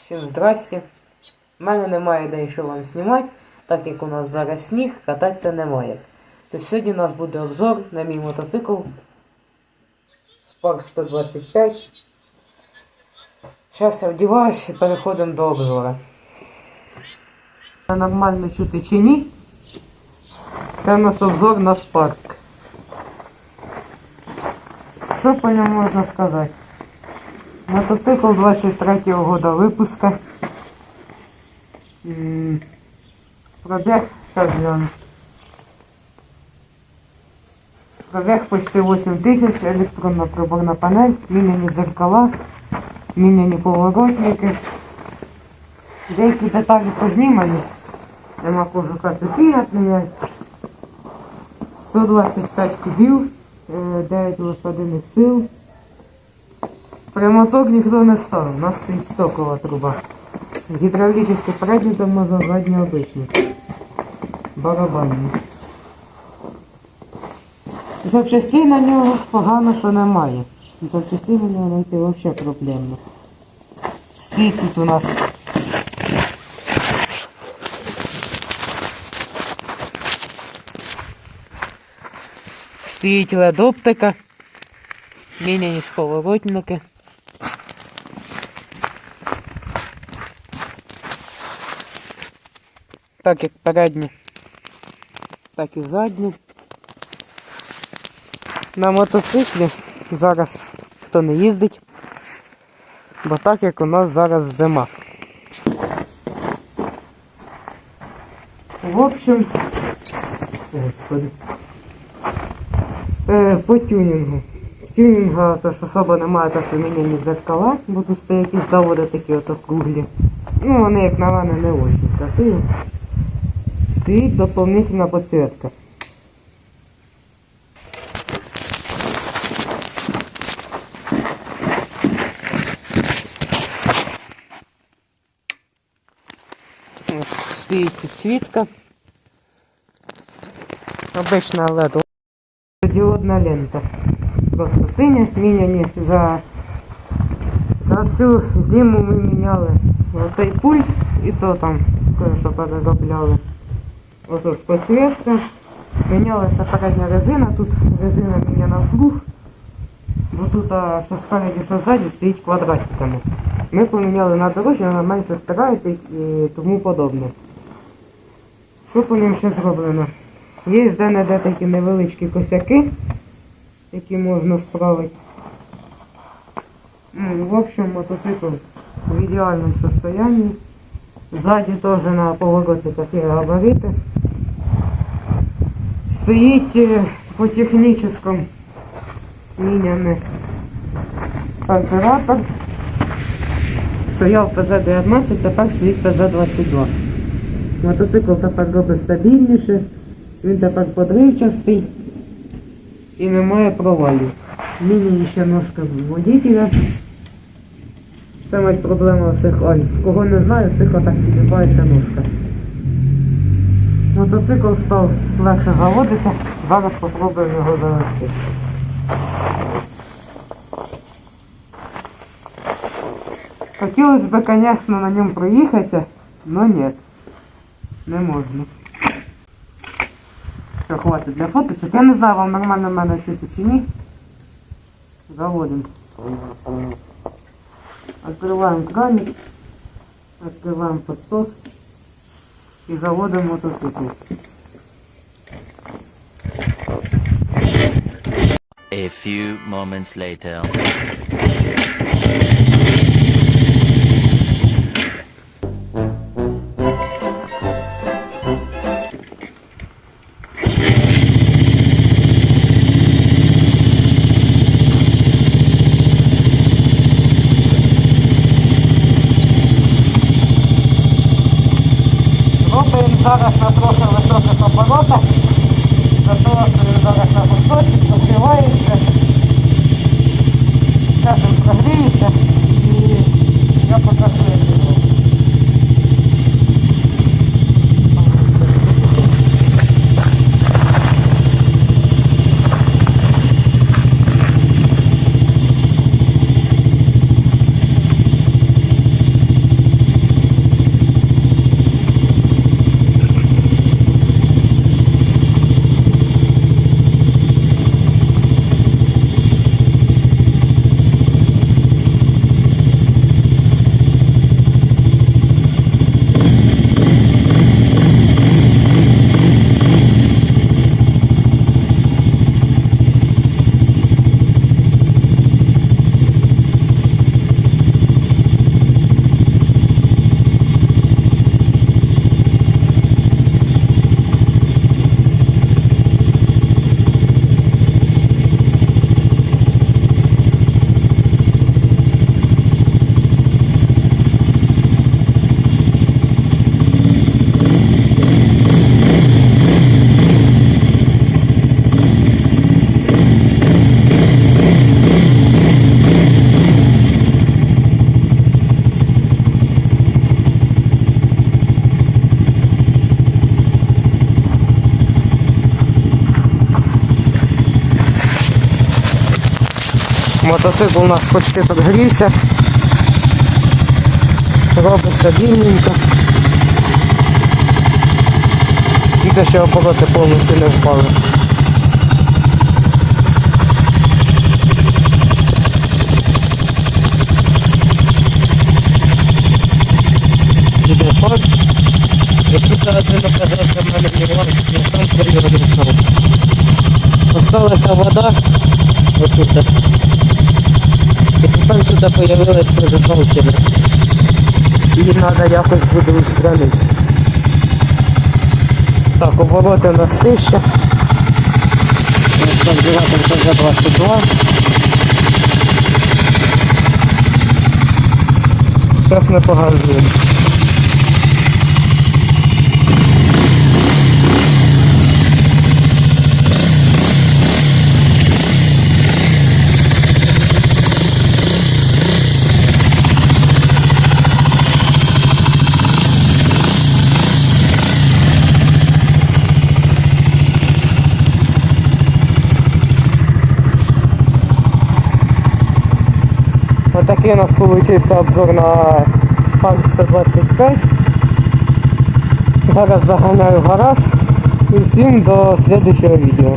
Всім здрасте. У мене немає де що вам знімати, так як у нас зараз сніг, кататися немає. То сьогодні у нас буде обзор на мій мотоцикл Spark 125. Зараз я вдіваюся і переходимо до обзору. Нормально чути чи ні? Це у нас обзор на Spark. Що по ньому можна сказати? Мотоцикл 23-го года выпуска. М, Пробег, сейчас гляну. Пробег почти 8 тысяч, электронная приборная панель, міняні зеркала, міняні поворотники. Деякі деталі познімані. Нема кожуха цепі отміняють. 125 кубів, е, 9 лошадиних сил. Прямоток ніхто не ставив, у нас стоїть стокова труба. Гідравлічний передній тормоза, задній обичний. Барабанний. Запчастей на нього погано, що немає. Запчастей на нього знайти взагалі проблемно. Стоїть тут у нас Стоїть ледоптика, міняні ж Так як передні, так і задні. На мотоциклі зараз хто не їздить, бо так як у нас зараз зима. В общем, господи. Е, по тюнінгу. Тюнінга то ж особо немає, то що міняні дзеркала, будуть стояти із заводу такі от округлі. Ну, вони, як на мене, не очень красиві. Стоїть доповнительна підсвітка. Ось Стоїть підсвітка. Обична LED діодна лента. Просто синя, міняні за, за всю зиму ми міняли оцей пульт і то там кое-що переробляли. Отож підсвітка. Мінялася передня резина, тут резина міняна в круг, бо тут а, що спереді, що ззаді стоїть квадратиками. Ми поміняли на дорожі, вона менше стирається і тому подобне. Що по ним ще зроблено? Є де-не-де такі невеличкі косяки, які можна справити. Ну, в общем, мотоцикл в ідеальному состоянии. Сзади тоже на поворотниках є габарити. Стоїть е, по техническому міняний карбюратор. Стояв ПЗ-19, тепер стоїть ПЗ-22. Мотоцикл тепер робить стабільніше, він тепер подривчастий і немає провалів. Міні ще ножка водителя. Це мать проблема всіх альф. Кого не знаю, всіх отак підбивається ножка. Мотоцикл став легше заводитися, зараз спробуємо його завести. Хотілося б, звісно, на ньому проїхатися, але ні, не можна. Все, хватить для фоточок. Я не знаю, вам нормально в мене чути чи ні. Заводим. Открываем краник, открываем подсос и заводим мотоцикл. A few moments later. Робимо зараз на трохи високих оборотах. Зато зараз на подсосі прогрівається. Часом прогріється Мотоцикл у нас почти підгрівся. Робить стабільненько. І це ще обороти повністю не впали. Іде факт. І тут вода отут. Тепер тут появилася жовтина. Її треба якось буде відстрілити. Так, обороти у нас 1000. Консерватор ТЗ 22. Зараз ми погазуємо. Отакий у нас вийшов обзор на Пан 125. Зараз заганяю в гараж і всім до слідчого відео.